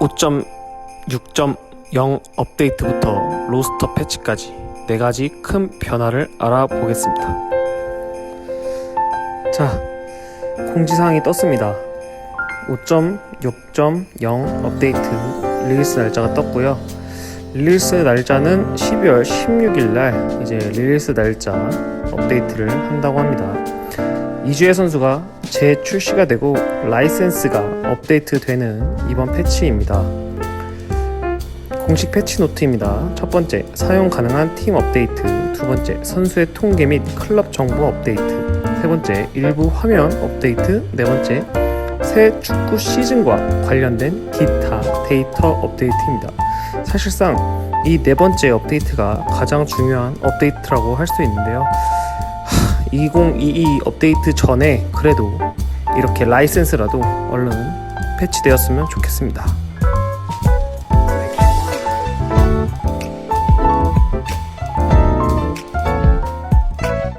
5.6.0 업데이트부터 로스터 패치까지 네 가지 큰 변화를 알아보겠습니다. 자, 공지사항이 떴습니다. 5.6.0 업데이트 릴리스 날짜가 떴고요. 릴리스 날짜는 12월 16일 날 이제 릴리스 날짜 업데이트를 한다고 합니다. 이주혜 선수가 재출시가 되고 라이센스가 업데이트되는 이번 패치입니다. 공식 패치 노트입니다. 첫 번째, 사용 가능한 팀 업데이트. 두 번째, 선수의 통계 및 클럽 정보 업데이트. 세 번째, 일부 화면 업데이트. 네 번째, 새 축구 시즌과 관련된 기타 데이터 업데이트입니다. 사실상 이 네 번째 업데이트가 가장 중요한 업데이트라고 할 수 있는데요. 2022 업데이트 전에 그래도 이렇게 라이센스라도 얼른 패치되었으면 좋겠습니다.